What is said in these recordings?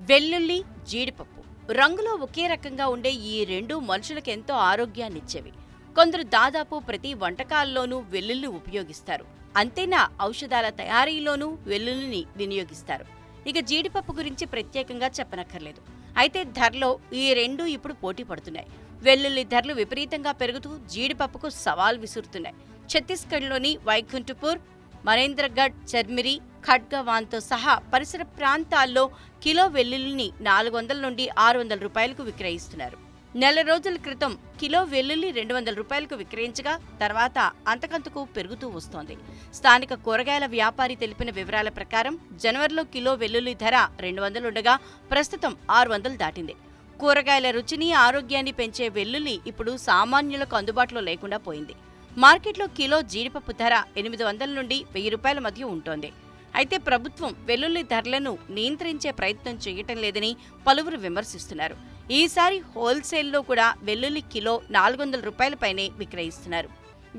వెల్లుల్లి జీడిపప్పు. రంగులో ఒకే రకంగా ఉండే ఈ రెండు మనుషులకు ఎంతో ఆరోగ్యాన్నిచ్చేవి. కొందరు దాదాపు ప్రతి వంటకాల్లోనూ వెల్లుల్లి ఉపయోగిస్తారు. అంతేనా ఔషధాల తయారీలోనూ వెల్లుల్లిని వినియోగిస్తారు. ఇక జీడిపప్పు గురించి ప్రత్యేకంగా చెప్పనక్కర్లేదు. అయితే ధరలో ఈ రెండు ఇప్పుడు పోటీ పడుతున్నాయి. వెల్లుల్లి ధరలు విపరీతంగా పెరుగుతూ జీడిపప్పుకు సవాల్ విసురుతున్నాయి. ఛత్తీస్గఢ్లోని వైకుంఠపూర్ మరేంద్రగఢ్ చర్మిరి ఖడ్గవాన్తో సహా పరిసర ప్రాంతాల్లో కిలో వెల్లుల్లిని నాలుగు వందల నుండి ఆరు వందల రూపాయలకు విక్రయిస్తున్నారు. నెల రోజుల క్రితం కిలో వెల్లుల్లి రెండు వందల రూపాయలకు విక్రయించగా తర్వాత అంతకంతకు పెరుగుతూ వస్తోంది. స్థానిక కూరగాయల వ్యాపారి తెలిపిన వివరాల ప్రకారం జనవరిలో కిలో వెల్లుల్లి ధర రెండు వందలుండగా ప్రస్తుతం ఆరు వందలు దాటింది. కూరగాయల రుచిని ఆరోగ్యాన్ని పెంచే వెల్లుల్లి ఇప్పుడు సామాన్యులకు అందుబాటులో లేకుండా పోయింది. మార్కెట్లో కిలో జీడిపప్పు ధర ఎనిమిది వందల నుండి వెయ్యి రూపాయల మధ్య ఉంటోంది. అయితే ప్రభుత్వం వెల్లుల్లి ధరలను నియంత్రించే ప్రయత్నం చేయటం లేదని పలువురు విమర్శిస్తున్నారు. ఈసారి హోల్సేల్లో కూడా వెల్లుల్లి కిలో నాలుగు వందల రూపాయలపైనే విక్రయిస్తున్నారు.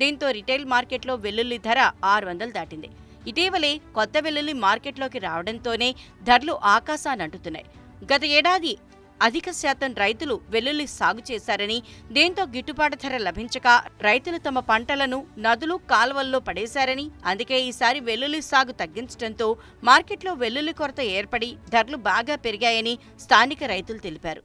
దీంతో రిటైల్ మార్కెట్లో వెల్లుల్లి ధర ఆరు వందలు దాటింది. ఇటీవలే కొత్త వెల్లుల్లి మార్కెట్లోకి రావడంతోనే ధరలు ఆకాశాన్ని అంటుతున్నాయి గత ఏడాది అధిక శాతం రైతులు వెల్లుల్లి సాగు చేశారని దీంతో గిట్టుబాటు ధర లభించక రైతులు తమ పంటలను నదులు కాలువల్లో పడేశారని అందుకే ఈసారి వెల్లుల్లి సాగు తగ్గించడంతో మార్కెట్లో వెల్లుల్లి కొరత ఏర్పడి ధరలు బాగా పెరిగాయని స్థానిక రైతులు తెలిపారు.